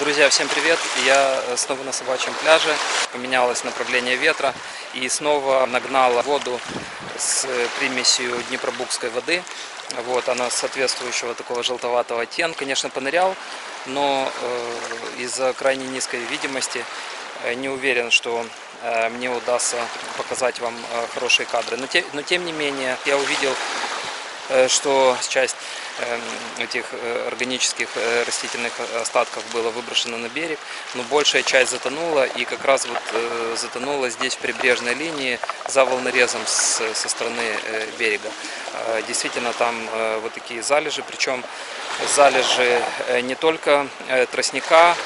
Друзья, всем привет! Я э, снова на собачьем пляже. Поменялось направление ветра и снова нагнала воду с э, примесью днепробукской воды. Вот, она соответствующего такого желтоватого оттенка. Конечно, понырял, но э, из-за крайне низкой видимости э, не уверен, что э, мне удастся показать вам э, хорошие кадры. Но, те- но тем не менее, я увидел что часть эм, этих э, органических э, растительных остатков была выброшена на берег, но большая часть затонула и как раз вот э, затонула здесь в прибрежной линии за волнорезом со стороны э, берега. Э, Действительно там э, вот такие залежи, причем залежи э, не только э, тростника,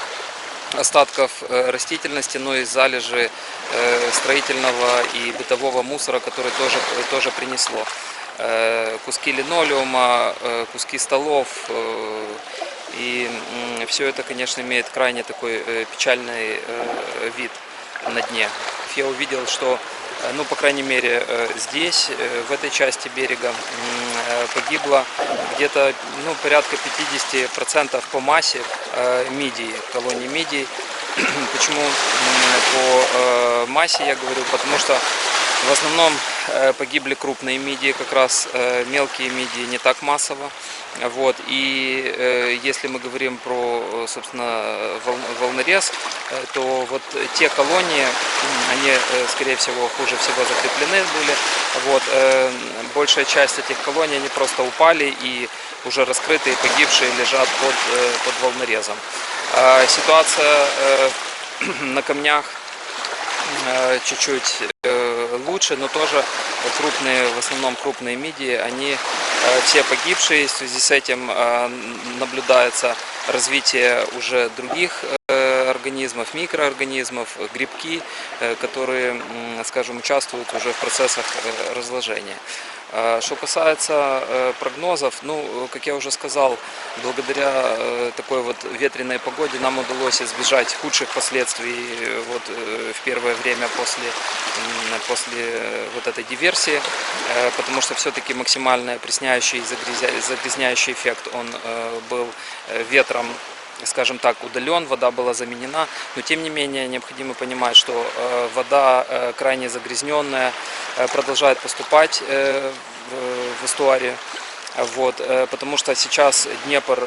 остатков э, растительности, но и залежи э, строительного и бытового мусора, который тоже, тоже принесло. Куски линолеума, куски столов. И все это, конечно, имеет крайне такой э, печальный э, вид на дне. Я увидел, что, э, ну, по крайней мере, здесь, в этой части берега, погибло где-то, ну, порядка 50% по массе мидии, колонии мидий. Почему по массе я говорю? Потому что в основном погибли крупные мидии, как раз э, мелкие мидии не так массово. Вот. И э, если мы говорим про, э, собственно, вол- волнорез, э, то вот те колонии, они, э, скорее всего, хуже всего закреплены были. Вот. э, Большая часть этих колоний, они просто упали и уже раскрытые, погибшие лежат под, э, под волнорезом. А Ситуация э, на камнях э, чуть-чуть э, лучше, но тоже крупные, в основном крупные мидии, они э, все погибшие. В связи с этим э, наблюдается развитие уже других э, организмов, микроорганизмов, грибки, э, которые, скажем, участвуют уже в процессах э, разложения. А Что касается э, прогнозов, ну, э, как я уже сказал, благодаря э, такой вот ветреной погоде нам удалось избежать худших последствий э, вот, э, в первое время после, после э, вот этой диверсии, э, потому что все-таки максимально опресняющий и загрязняющий эффект, он э, был э, ветром скажем так, удален, вода была заменена, но тем не менее необходимо понимать, что э, вода э, крайне загрязненная э, продолжает поступать в, эстуарию. Вот, потому что сейчас Днепр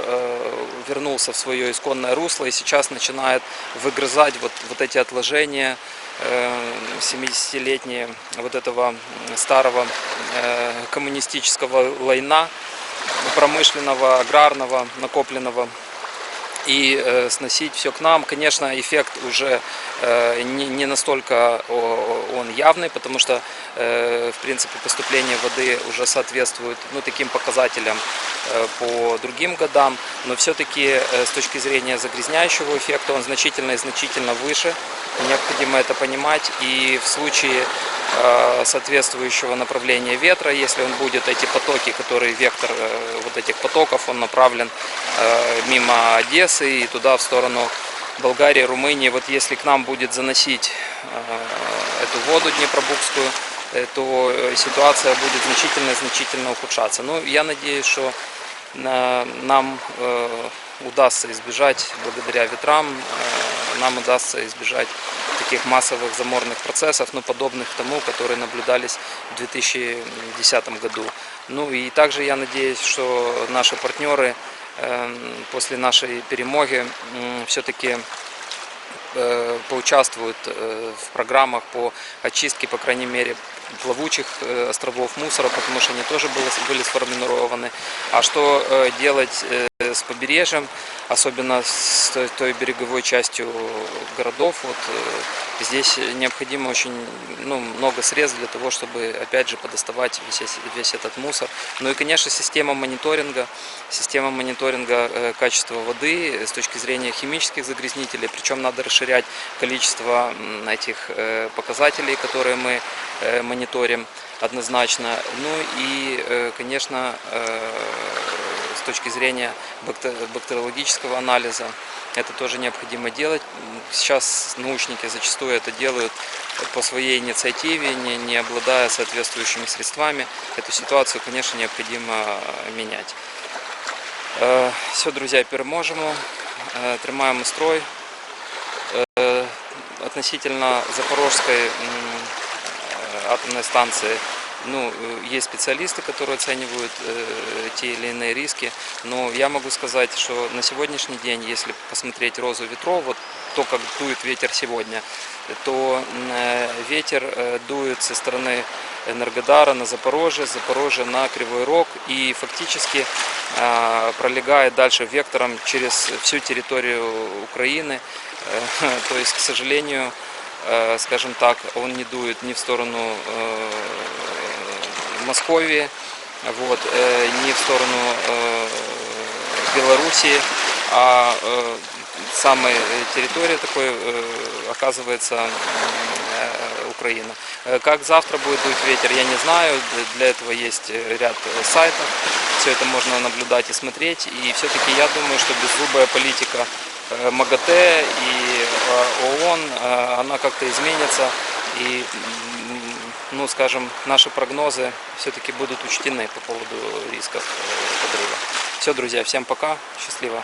вернулся в свое исконное русло и сейчас начинает выгрызать вот, вот эти отложения э, 70-летние вот этого старого коммунистического лайна, промышленного, аграрного, накопленного и э, сносить все к нам. Конечно, эффект уже э, не, не настолько он явный, потому что, э, в принципе, поступление воды уже соответствует ну, таким показателям э, по другим годам, но все-таки э, с точки зрения загрязняющего эффекта он значительно и значительно выше. Необходимо это понимать, и в случае соответствующего направления ветра, если он будет, эти потоки, которые вектор э, вот этих потоков, он направлен э, мимо Одессы и туда в сторону Болгарии, Румынии. Вот если к нам будет заносить э, эту воду Днепробукскую, э, то э, ситуация будет значительно-значительно ухудшаться. Ну, я надеюсь, что э, нам э, удастся избежать, благодаря ветрам, э, нам удастся избежать таких массовых заморных процессов, ну, подобных тому, которые наблюдались в 2010 году. Ну и также я надеюсь, что наши партнеры э, после нашей перемоги все-таки э, поучаствуют э, в программах по очистке, по крайней мере, плавучих э, островов мусора, потому что они тоже были, сформированы. А что делать с побережьем, особенно с той, береговой частью городов, вот здесь необходимо очень ну, много средств для того, чтобы опять же подоставать весь, весь этот мусор. Ну и, конечно, система мониторинга, система мониторинга э, качества воды с точки зрения химических загрязнителей, причем надо расширять количество этих э, показателей, которые мы э, мониторим однозначно. Ну и, конечно, точки зрения бакте- бактериологического анализа это тоже необходимо делать. Сейчас научники зачастую это делают по своей инициативе, не, не обладая соответствующими средствами. Эту ситуацию, конечно, необходимо э, менять. Все, друзья, переможемо. э, тримаємо строй. Э, Относительно Запорожской э, атомной станции, ну, э, есть специалисты, которые оценивают э, те или иные риски, но я могу сказать, что на сегодняшний день, если посмотреть розу ветров, вот то, как дует ветер сегодня, то э, ветер э, дует со стороны Энергодара на Запорожье, Запорожье на Кривой Рог и фактически э, пролегает дальше вектором через всю территорию Украины. Э, То есть, к сожалению, э, скажем так, он не дует ни в сторону э, Московии, вот, э, ни в сторону э, Белоруссии, а э, самой территории такой оказывается Украина. Как завтра будет дуть ветер, я не знаю. Для этого есть ряд сайтов. Все это можно наблюдать и смотреть. И все-таки я думаю, что беззубая политика МАГАТЭ и ООН, она как-то изменится. И, ну, скажем, наши прогнозы все-таки будут учтены по поводу рисков э, подрыва. Все, друзья, всем пока, счастливо.